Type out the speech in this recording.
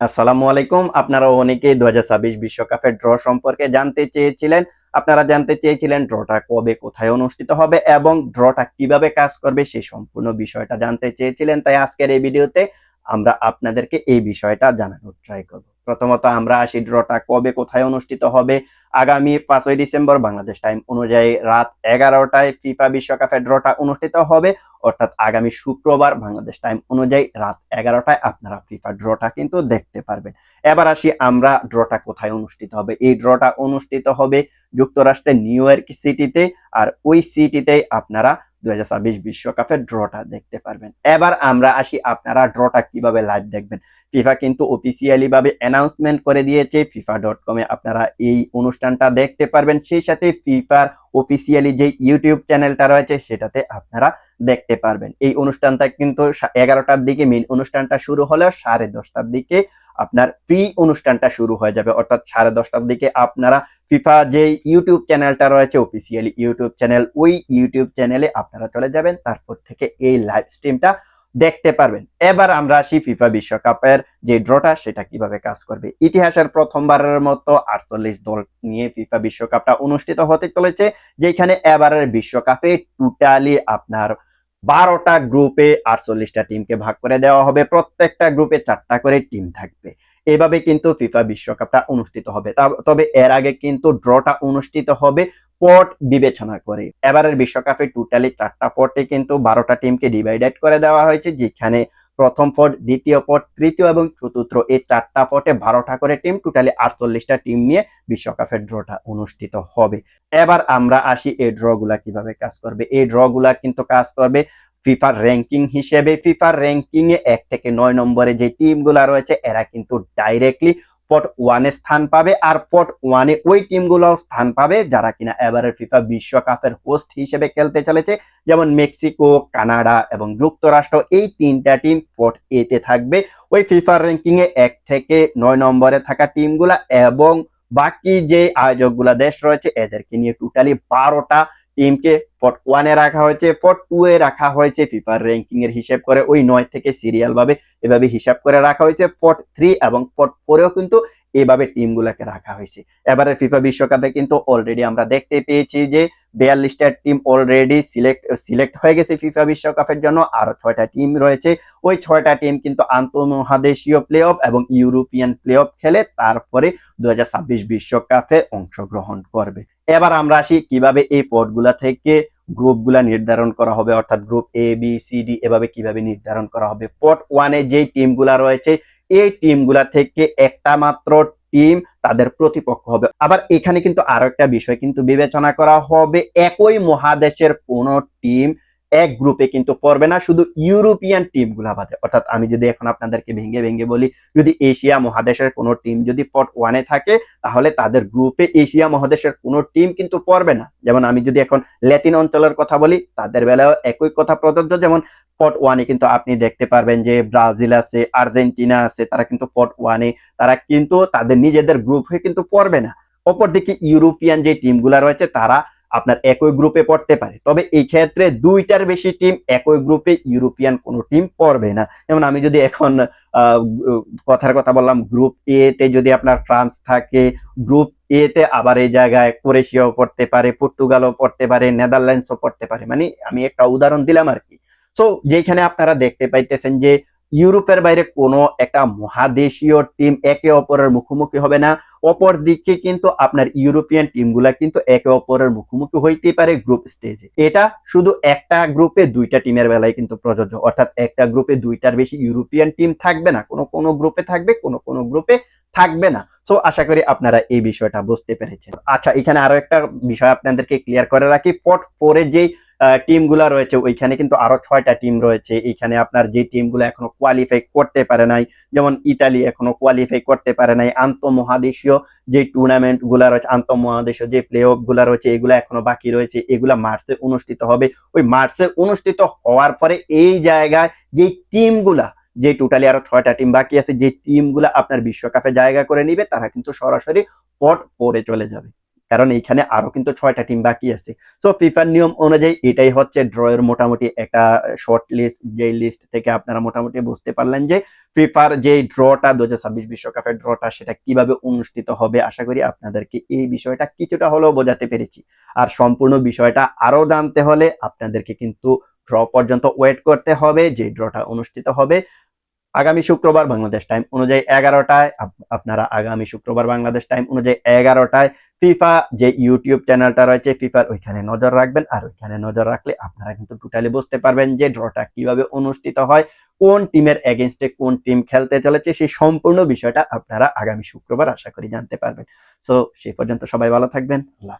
আসসালামু আলাইকুম। আপনারা অনেকেই দু বিশ্বকাপের ড্র সম্পর্কে জানতে চেয়েছিলেন। আপনারা জানতে চেয়েছিলেন ড্রটা কবে, কোথায় অনুষ্ঠিত হবে এবং ড্রটা কীভাবে কাজ করবে সেই সম্পূর্ণ বিষয়টা জানতে চেয়েছিলেন। তাই আজকের এই ভিডিওতে আমরা আপনাদেরকে এই বিষয়টা জানানোর ট্রাই করব। প্রথমত আমরা আসি ড্রটা কবে, কোথায় অনুষ্ঠিত হবে? আগামী পাঁচই ডিসেম্বর বাংলাদেশ টাইম অনুযায়ী রাত এগারোটায় ফিফা বিশ্বকাপের ড্রটা অনুষ্ঠিত হবে। অর্থাৎ আগামী শুক্রবার বাংলাদেশ টাইম অনুযায়ী রাত এগারোটায় আপনারা ফিফা ড্রটা কিন্তু দেখতে পারবেন। এবার আসি আমরা ড্রটা কোথায় অনুষ্ঠিত হবে। এই ড্রটা অনুষ্ঠিত হবে যুক্তরাষ্ট্রের নিউ ইয়র্ক সিটিতে। আর ওই সিটিতে আপনারা দুই বিশ্বকাপের ড্রটা দেখতে পারবেন। এবার আমরা আসি আপনারা ড্রটা কীভাবে লাইভ দেখবেন। ফিফা কিন্তু অফিসিয়ালি ভাবে অ্যানাউন্সমেন্ট করে দিয়েছে ফিফা ডট কমে আপনারা এই অনুষ্ঠানটা দেখতে পারবেন। সেই সাথে ফিফার অফিসিয়ালি যে ইউটিউব চ্যানেলটা রয়েছে, সেটাতে আপনারা দেখতে পারবেন। এই অনুষ্ঠানটা কিন্তু এগারোটার দিকে মেন অনুষ্ঠানটা শুরু হলেও সাড়ে দশটার দিকে আপনার ফ্রি অনুষ্ঠানটা শুরু হয়ে যাবে। অর্থাৎ সাড়ে দশটার দিকে আপনারা ফিফা যে ইউটিউব চ্যানেলটা রয়েছে অফিসিয়ালি ইউটিউব চ্যানেল ওই ইউটিউব চ্যানেলে আপনারা চলে যাবেন। তারপর থেকে এই লাইভ স্ট্রিমটা দেখতে পারবেন। এবার আমরা আসি ফিফা বিশ্বকাপের যে ড্রটা সেটা কীভাবে কাজ করবে। ইতিহাসের প্রথমবারের মতো আটচল্লিশ দল নিয়ে ফিফা বিশ্বকাপটা অনুষ্ঠিত হতে চলেছে, যেখানে এবারের বিশ্বকাপে টোটালি আপনার বারোটা গ্রুপে আটচল্লিশটা টিমকে ভাগ করে দেওয়া হবে। প্রত্যেকটা গ্রুপে চারটা করে টিম থাকবে। এভাবে কিন্তু ফিফা বিশ্বকাপটা অনুষ্ঠিত হবে। তবে এর আগে কিন্তু ড্রটা অনুষ্ঠিত হবে পট বিবেচনা করে। এবারের বিশ্বকাপে টোটালি চারটা পটে কিন্তু বারোটা টিমকে ডিভাইডেড করে দেওয়া হয়েছে, যেখানে প্রথম পট দ্বিতীয় পট তৃতীয় এবং চতুর্থ। এই চারটা পটে বারোটা করে টিম টোটালি আটচল্লিশটা টিম নিয়ে বিশ্বকাপের ড্রটা অনুষ্ঠিত হবে। এবার আমরা আসি এই ড্রগুলা কীভাবে কাজ করবে। এই ড্রগুলা কিন্তু কাজ করবে ফিফার র্যাঙ্কিং হিসেবে। ফিফার র্যাঙ্কিং এ এক থেকে নয় নম্বরে যে টিমগুলা রয়েছে, এরা কিন্তু ডাইরেক্টলি পট ওয়ানে স্থান পাবে আর পট ওয়ানে ওই টিমগুলো স্থান পাবে যারা কিনা এবারের ফিফা বিশ্বকাপের হোস্ট হিসেবে খেলতে চলেছে। যেমন মেক্সিকো কানাডা এবং যুক্তরাষ্ট্র এই তিনটা টিম পট এতে থাকবে। ওই ফিফার র্যাঙ্কিং এ এক থেকে নয় নম্বরে থাকা টিমগুলা এবং বাকি যে আয়োজকগুলা দেশ রয়েছে, এদেরকে নিয়ে টোটালি বারোটা টিমকে পট ওয়ানে রাখা হয়েছে পট টু এ রাখা হয়েছে। ফিফার র্যাঙ্কিং এর হিসেব করে ওই নয় থেকে সিরিয়াল ভাবে এভাবে হিসাব করে রাখা হয়েছে। পট থ্রি এবং পট ফোরেও কিন্তু এভাবে টিমগুলোকে রাখা হয়েছে। এবারে ফিফা বিশ্বকাপে কিন্তু অলরেডি আমরা দেখতে পেয়েছি যে বিয়াল্লিশটা টিম অলরেডি সিলেক্ট সিলেক্ট হয়ে গেছে ফিফা বিশ্বকাপের জন্য। আরও ছয়টা টিম রয়েছে। ওই ছয়টা টিম কিন্তু আন্তঃমহাদেশীয় প্লে অফ এবং ইউরোপিয়ান প্লে অফ খেলে তারপরে দু বিশ্বকাপে অংশগ্রহণ করবে। এবার আমরা আসি কীভাবে এই পদগুলা থেকে গ্রুপগুলা নির্ধারণ করা হবে, অর্থাৎ group A B C D এভাবে কীভাবে নির্ধারণ করা হবে। পট ওয়ানে যে টিমগুলা রয়েছে, এই টিমগুলা থেকে একটা মাত্র টিম তাদের প্রতিপক্ষ হবে। আবার এখানে কিন্তু আরও একটা বিষয় কিন্তু বিবেচনা করা হবে, একই মহাদেশের কোন টিম এক গ্রুপে কিন্তু পড়বে না, শুধু ইউরোপিয়ান টিমগুলা বাদে। অর্থাৎ আমি যদি এখন আপনাদেরকে ভেঙে ভেঙে বলি, যদি এশিয়া মহাদেশের কোনো টিম যদি পট ওয়ানে থাকে, তাহলে তাদের গ্রুপে এশিয়া মহাদেশের কোনো টিম কিন্তু পড়বে না। যেমন আমি যদি এখন ল্যাটিন অঞ্চলের কথা বলি, তাদের বেলায় একই কথা প্রযোজ্য। যেমন ফট ওয়ানে কিন্তু আপনি দেখতে পারবেন যে ব্রাজিল আছে, আর্জেন্টিনা আছে, তারা কিন্তু ফট ওয়ানে তারা কিন্তু তাদের নিজেদের গ্রুপ হয়ে কিন্তু পড়বে না। অপরদিকে ইউরোপিয়ান যে টিমগুলা রয়েছে, তারা আপনার একই গ্রুপে পড়তে পারে। তবে এই ক্ষেত্রে দুইটার বেশি টিম একই গ্রুপে ইউরোপিয়ান কোনো টিম পড়বে না। যেমন আমি যদি এখন কথার কথা বললাম গ্রুপ এ তে যদি আপনার ফ্রান্স থাকে গ্রুপ এ তে আবার এই জায়গায় ক্রোয়েশিয়াও পড়তে পারে পর্তুগালও পড়তে পারে নেদারল্যান্ডসও পড়তে পারে। মানে আমি একটা উদাহরণ দিলাম আর কি। সো যেখানে আপনারা দেখতে পাইতেছেন যে ইউরোপের বাইরে কোনো একটা মহাদেশীয় টিম একে অপরের মুখোমুখি হবে না। অপর দিকে কিন্তু আপনার ইউরোপিয়ান টিমগুলা কিন্তু একে অপরের মুখোমুখি হইতে পারে গ্রুপ স্টেজে এটা শুধু একটা গ্রুপে দুইটা টিমের বেলায় কিন্তু প্রযোজ্য। অর্থাৎ একটা গ্রুপে দুইটার বেশি ইউরোপিয়ান টিম থাকবে না। কোনো কোনো গ্রুপে থাকবে, কোনো কোনো গ্রুপে থাকবে না। সো আশা করি আপনারা এই বিষয়টা বুঝতে পেরেছেন। আচ্ছা এখানে আরও একটা বিষয় আপনাদেরকে ক্লিয়ার করে রাখি। পট ফোরে যেই টিমগুলা রয়েছে, ওইখানে কিন্তু আরও ছয়টা টিম রয়েছে। এখানে আপনার যে টিমগুলো এখনও কোয়ালিফাই করতে পারে নাই, যেমন ইতালি এখনও কোয়ালিফাই করতে পারে নাই, আন্তঃমহাদেশীয় যে টুর্নামেন্টগুলা রয়েছে, আন্তঃমহাদেশীয় যে প্লে অফগুলা রয়েছে, এগুলো এখনও বাকি রয়েছে। এগুলা মার্চে অনুষ্ঠিত হবে। ওই মার্চে অনুষ্ঠিত হওয়ার পরে এই জায়গায় যে টিমগুলা যে টোটালি আরও ছয়টা টিম বাকি আছে, যে টিমগুলা আপনার বিশ্বকাপে জায়গা করে নিবে, তারা কিন্তু সরাসরি পট পরে চলে যাবে। কারণ এইখানে আরও কিন্তু ছয়টা টিম বাকি আছে। সো ফিফার নিয়ম অনুযায়ী এটাই হচ্ছে ড্রয়ের মোটামুটি একটা শর্ট লিস্ট যে লিস্ট থেকে আপনারা মোটামুটি বুঝতে পারলেন যে ফিফার যে ড্রটা দু ছাব্বিশ বিশ্বকাপের ড্রটা সেটা কীভাবে অনুষ্ঠিত হবে, আশা করি আপনাদেরকে এই বিষয়টা কিছুটা হলেও বোঝাতে পেরেছি। আর সম্পূর্ণ বিষয়টা আরও জানতে হলে আপনাদেরকে কিন্তু ড্র পর্যন্ত ওয়েট করতে হবে, যে ড্রটা অনুষ্ঠিত হবে। আগামী শুক্রবার বাংলাদেশ টাইম অনুযায়ী এগারোটায়, আপ- আপনারা আগামী শুক্রবার বাংলাদেশ টাইম অনুযায়ী এগারোটায় ফিফা যে ইউটিউব চ্যানেলটা রয়েছে, ফিফার ওইখানে নজর রাখবেন। আর ওইখানে নজর রাখলে আপনারা কিন্তু টোটালি বুঝতে পারবেন যে ড্রটা কীভাবে অনুষ্ঠিত হয়, কোন টিমের এগেনস্টে কোন টিম খেলতে চলেছে, সেই সম্পূর্ণ বিষয়টা আপনারা আগামী শুক্রবার আশা করি জানতে পারবেন। সো সেই পর্যন্ত সবাই ভালো থাকবেন। আল্লাহ।